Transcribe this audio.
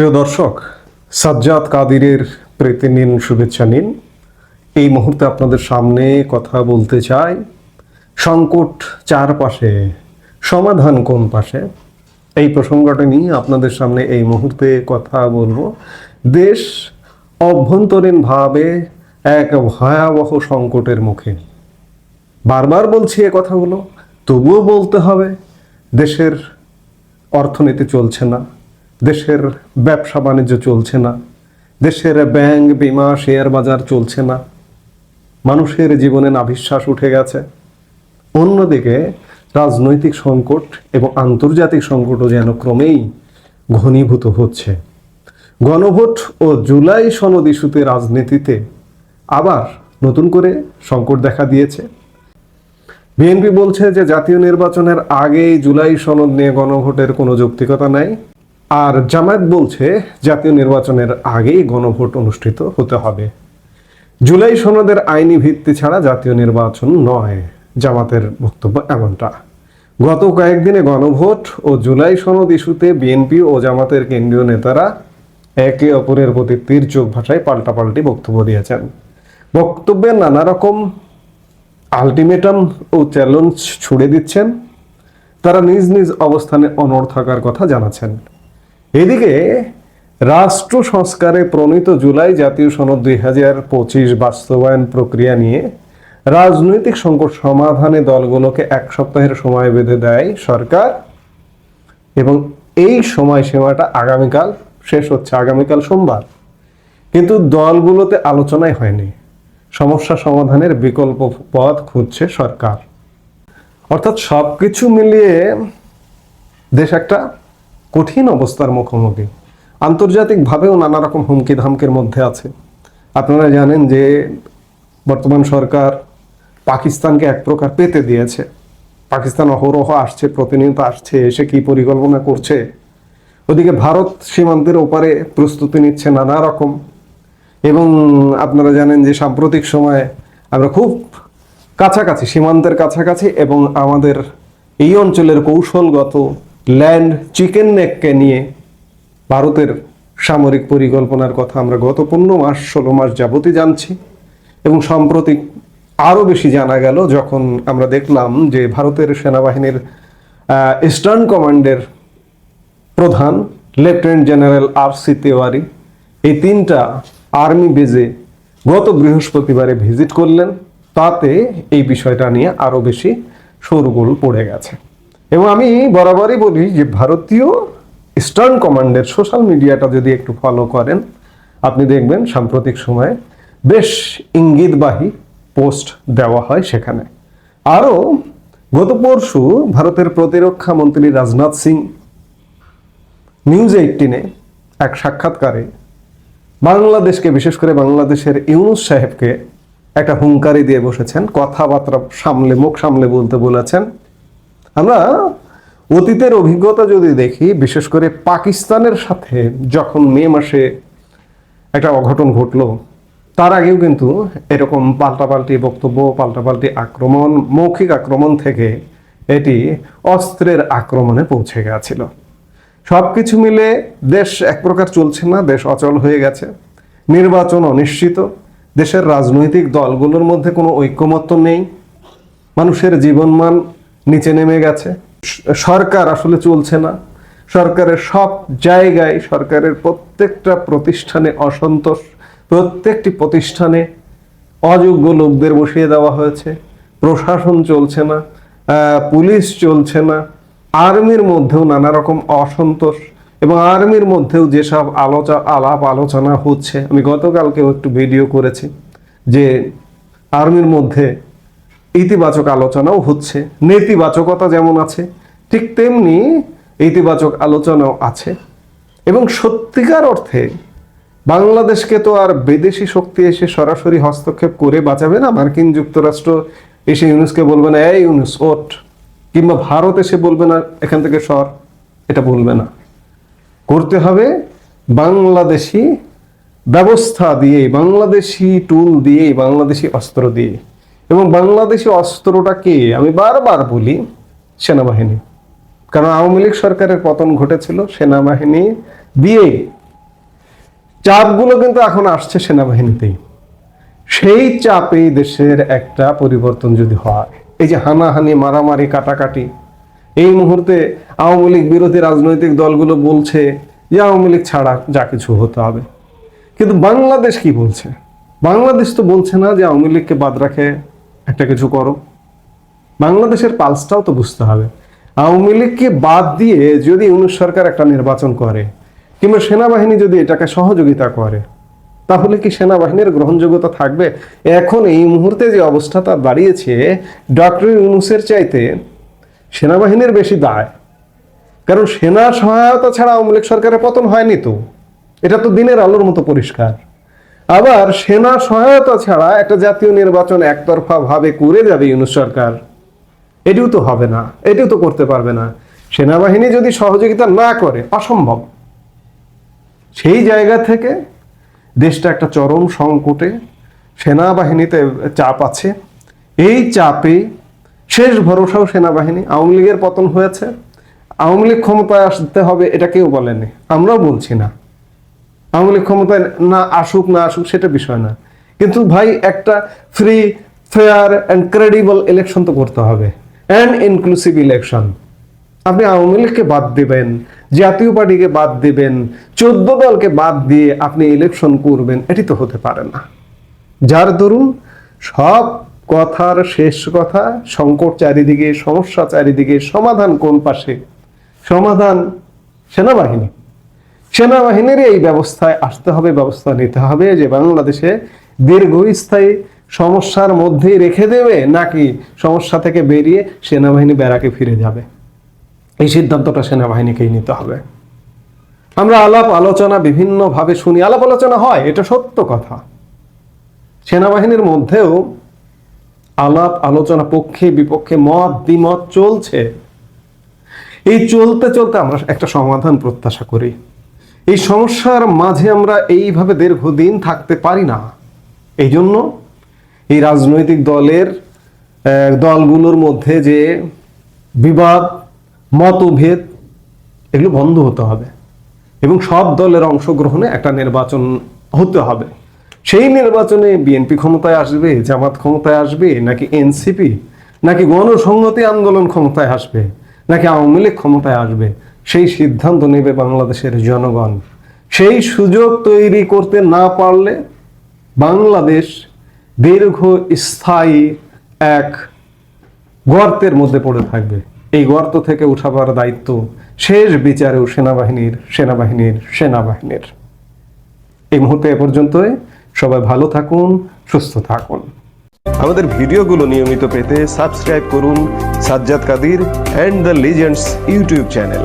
প্রিয় দর্শক, সাজ্জাদ কাদিরের প্রীতি নিন, শুভেচ্ছা নিন। এই মুহূর্তে আপনাদের সামনে কথা বলতে চাই, সংকট চারপাশে, সমাধান কোন পাশে? এই প্রসঙ্গটা নিয়ে আপনাদের সামনে এই মুহূর্তে কথা বলব। দেশ অভ্যন্তরীণভাবে এক ভয়াবহ সংকটের মুখে। বারবার বলছি এ কথাগুলো, তবুও বলতে হবে, দেশের অর্থনীতি চলছে না। দেশের ব্যবসা বাণিজ্য চলছে না। দেশের ব্যাংক, বিমা, শেয়ার বাজার চলছে না। মানুষের জীবনে নাভিশ্বাস উঠে গেছে। অন্যদিকে, রাজনৈতিক সংকট এবং আন্তর্জাতিক সংকটও যেন ক্রমেই ঘনীভূত হচ্ছে। গণভোট ও জুলাই সনদ ইস্যুতে রাজনীতিতে আবার নতুন করে সংকট দেখা দিয়েছে। বিএনপি বলছে যে, জাতীয় নির্বাচনের আগেই জুলাই সনদ নিয়ে গণভোটের কোনো যৌক্তিকতা নাই। আর জামায়াত বলছে জাতীয় নির্বাচনের আগেই গণভোট অনুষ্ঠিত হতে হবে। জুলাই সনদের আইনি ভিত্তি ছাড়া জাতীয় নির্বাচন নয়। জামাতের বক্তব্য এমনটা। গত কয়েকদিনে গণভোট ও জুলাই সনদ ইস্যুতে বিএনপি ও জামাতের কেন্দ্রীয় নেতারা একে অপরের প্রতি তীর চোখ ভাষায় পাল্টাপাল্টি বক্তব্য দিয়েছেন। বক্তব্যে নানা রকম আলটিমেটাম ও চ্যালেঞ্জ ছুড়ে দিচ্ছেন। তারা নিজ নিজ অবস্থানে অনড় থাকার কথা জানাচ্ছেন। এদিকে, রাষ্ট্র সংস্কারে প্রণীত জুলাই জাতীয় সনদ দুই হাজার পঁচিশ বাস্তবায়ন প্রক্রিয়া নিয়ে রাজনৈতিক সংকট সমাধানে দলগুলোকে এক সপ্তাহের সময় বেঁধে দেয় সরকার। এবং এই সময়সীমাটা আগামীকাল, শেষ হচ্ছে আগামীকাল সোমবার। কিন্তু দলগুলোতে আলোচনাই হয়নি। সমস্যা সমাধানের বিকল্প পথ খুঁজছে সরকার। অর্থাৎ সব কিছু মিলিয়ে দেশ একটা কঠিন অবস্থার মুখোমুখি। আন্তর্জাতিকভাবেও নানা রকম হুমকি ধামকির মধ্যে আছে। আপনারা জানেন যে বর্তমান সরকার পাকিস্তানকে এক প্রকার পেতে দিয়েছে। পাকিস্তান অহরহ আসছে, প্রতিনিয়ত আসছে, এসে কি পরিকল্পনা করছে? ওদিকে ভারত সীমান্তের ওপারে প্রস্তুতি নিচ্ছে নানা রকম এবং আপনারা জানেন যে সাম্প্রতিক সময়ে আমরা খুব কাছাকাছি, সীমান্তের কাছাকাছি এবং আমাদের এই অঞ্চলের কৌশলগত ল্যান্ড চিকেন নেককে নিয়ে ভারতের সামরিক পরিকল্পনার কথা আমরা গত পনেরো মাস, ষোলো মাস যাবতই জানছি এবং সম্প্রতি আরও বেশি জানা গেল যখন আমরা দেখলাম যে ভারতের সেনাবাহিনীর ইস্টার্ন কমান্ডের প্রধান lieutenant general R C Tewari এই তিনটা আর্মি বেজে গত বৃহস্পতিবারে ভিজিট করলেন। তাতে এই বিষয়টা নিয়ে আরও বেশি শোরগোল পড়ে গেছে। এবং আমি বরাবরই বলি যে ভারতীয় ইস্টার্ন কমান্ডের সোশ্যাল মিডিয়াটা যদি একটু ফলো করেন, আপনি দেখবেন সাম্প্রতিক সময়ে বেশ ইঙ্গিতবাহী পোস্ট দেওয়া হয় সেখানে। আরও গত পরশু ভারতের প্রতিরক্ষা মন্ত্রী রাজনাথ সিং নিউজ এইটিনে এক সাক্ষাৎকারে বাংলাদেশকে, বিশেষ করে বাংলাদেশের ইউনুস সাহেবকে একটা হুঙ্কারি দিয়ে বসেছেন, কথাবার্তা সামলে, মুখ সামলে বলতে বলেছেন। আমরা অতীতের অভিজ্ঞতা যদি দেখি, বিশেষ করে পাকিস্তানের সাথে যখন মে মাসে একটা অঘটন ঘটলো, তার আগেও কিন্তু এরকম পাল্টাপাল্টি বক্তব্য, পাল্টাপাল্টি আক্রমণ, মৌখিক আক্রমণ থেকে এটি অস্ত্রের আক্রমণে পৌঁছে গেছিল। সব কিছু মিলে দেশ এক প্রকার চলছে না, দেশ অচল হয়ে গেছে। নির্বাচন অনিশ্চিত, দেশের রাজনৈতিক দলগুলোর মধ্যে কোনো ঐক্যমত্য নেই, মানুষের জীবনমান নিচে নেমে গেছে। সরকার আসলে চলছে না। সরকারের সব জায়গায় সরকারের প্রত্যেকটা প্রতিষ্ঠানে অসন্তোষ, প্রত্যেকটি প্রতিষ্ঠানে অযোগ্য লোকদের বসিয়ে দেওয়া হয়েছে। প্রশাসন চলছে না পুলিশ চলছে না। আর্মির মধ্যেও নানা রকম অসন্তোষ এবং আর্মির মধ্যেও যেসব আলোচনা আলাপ আলোচনা হচ্ছে, আমি গতকালকেও একটু ভিডিও করেছি যে আর্মির মধ্যে ইতিবাচক আলোচনাও হচ্ছে, নেতিবাচকতা যেমন আছে, ঠিক তেমনি ইতিবাচক আলোচনাও আছে। এবং সত্যিকার অর্থে বাংলাদেশকে তো আর বিদেশি শক্তি এসে সরাসরি হস্তক্ষেপ করে বাঁচাবে না। মার্কিন যুক্তরাষ্ট্র এসে ইউনুসকে বলবে না এই ইউনুস ওট কিংবা ভারত এসে বলবে না, এখান থেকে সর। এটা বলবে না। করতে হবে বাংলাদেশি ব্যবস্থা দিয়ে বাংলাদেশি টুল দিয়ে বাংলাদেশি অস্ত্র দিয়ে এবং বাংলাদেশি অস্ত্রটা কে? আমি বারবার বলি, সেনাবাহিনী। কারণ আওয়ামী লীগ সরকারের পতন ঘটেছিল, সেনাবাহিনী দিয়ে চাপগুলো কিন্তু এখন আসছে সেনাবাহিনীতেই। সেই চাপেই দেশের একটা পরিবর্তন যদি হয়, এই যে হানাহানি, মারামারি, কাটাকাটি, এই মুহূর্তে আওয়ামী লীগ বিরোধী রাজনৈতিক দলগুলো বলছে যে আওয়ামী লীগ ছাড়া যা কিছু হতে হবে। কিন্তু বাংলাদেশ কি বলছে? বাংলাদেশ তো বলছে না যে আওয়ামী লীগকে বাদ রাখে একটা কিছু করো। বাংলাদেশের পালসটাও তো বুঝতে হবে। আওয়ামী লীগকে বাদ দিয়ে যদি ইউনুস সরকার একটা নির্বাচন করে, কিংবা সেনাবাহিনী যদি এটাকে সহযোগিতা করে, তাহলে কি সেনাবাহিনীর গ্রহণযোগ্যতা থাকবে? এখন এই মুহূর্তে যে অবস্থাটা দাঁড়িয়েছে ডক্টর ইউনুসের চাইতে সেনাবাহিনীর বেশি দায়। কারণ সেনা সহায়তা ছাড়া আওয়ামী লীগ সরকারের পতন হয়নি তো। এটা তো দিনের আলোর মতো পরিষ্কার। আবার সেনা সহায়তা ছাড়া একটা জাতীয় নির্বাচন একতরফা ভাবে করে যাবে ইউনুস সরকার। এটিও তো হবে না, এটিও তো করতে পারবে না। সেনাবাহিনী যদি সহযোগিতা না করে, অসম্ভব। সেই জায়গা থেকে দেশটা একটা চরম সংকটে, সেনাবাহিনীতে চাপ আছে। এই চাপে শেষ ভরসাও সেনাবাহিনী। আওয়ামী লীগের পতন হয়েছে। আওয়ামী লীগ ক্ষমতায় আসতে হবে, এটা কেউ বলেনি। আমরাও বলছি না। আওয়ামী ক্ষমতায় না আসুক না আসুক, সেটা বিষয় না। কিন্তু ভাই, একটা free fair and credible election তো করতে হবে। অ্যান্ড ইনক্লুসিভ ইলেকশন আপনি আওয়ামী লীগকে বাদ দেবেন, জাতীয় পার্টিকে বাদ দিবেন, চোদ্দ দলকে বাদ দিয়ে আপনি ইলেকশন করবেন, এটি তো হতে পারে না। যার দরুন সব কথার শেষ কথা, সংকট চারিদিকে, সমস্যা চারিদিকে, সমাধান কোন পাশে? সমাধান সেনাবাহিনী। সেনাবাহিনীর এই ব্যবস্থায় আসতে হবে, ব্যবস্থা নিতে হবে যে বাংলাদেশে দীর্ঘস্থায়ী সমস্যার মধ্যেই রেখে দেবে নাকি সমস্যা থেকে বেরিয়ে সেনাবাহিনী ব্যারাকে ফিরে যাবে। এই সিদ্ধান্তটা সেনাবাহিনীকেই নিতে হবে। আমরা আলাপ আলোচনা বিভিন্নভাবে শুনি, আলাপ আলোচনা হয়, এটা সত্য কথা। সেনাবাহিনীর মধ্যেও আলাপ আলোচনা পক্ষে, বিপক্ষে মত দ্বিমত চলছে। এই চলতে চলতে আমরা একটা সমাধান প্রত্যাশা করি। এই সমস্যার মাঝে আমরা এইভাবে দীর্ঘদিন থাকতে পারি না। এই জন্য এই রাজনৈতিক দলের দলগুলোর মধ্যে যে বিবাদ, মতভেদ, এগুলো বন্ধ হতে হবে এবং সব দলের অংশগ্রহণে একটা নির্বাচন হতে হবে। সেই নির্বাচনে বিএনপি ক্ষমতায় আসবে, জামাত ক্ষমতায় আসবে, নাকি এনসিপি, নাকি গণসংহতি আন্দোলন ক্ষমতায় আসবে, নাকি আওয়ামী লীগ ক্ষমতায় আসবে সেই সিদ্ধান্ত নেবে বাংলাদেশের জনগণ। সেই সুযোগ তৈরি করতে না পারলে বাংলাদেশ দীর্ঘ স্থায়ী এক গর্তের মধ্যে পড়ে থাকবে। এই গর্ত থেকে উঠাবার দায়িত্ব শেষ বিচারেও সেনাবাহিনীর সেনাবাহিনীর সেনাবাহিনীর। এই মুহূর্তে এ পর্যন্তই। সবাই ভালো থাকুন, সুস্থ থাকুন। আমাদের ভিডিওগুলো নিয়মিত পেতে সাবস্ক্রাইব করুন Sajjad Kadir and the legends YouTube channel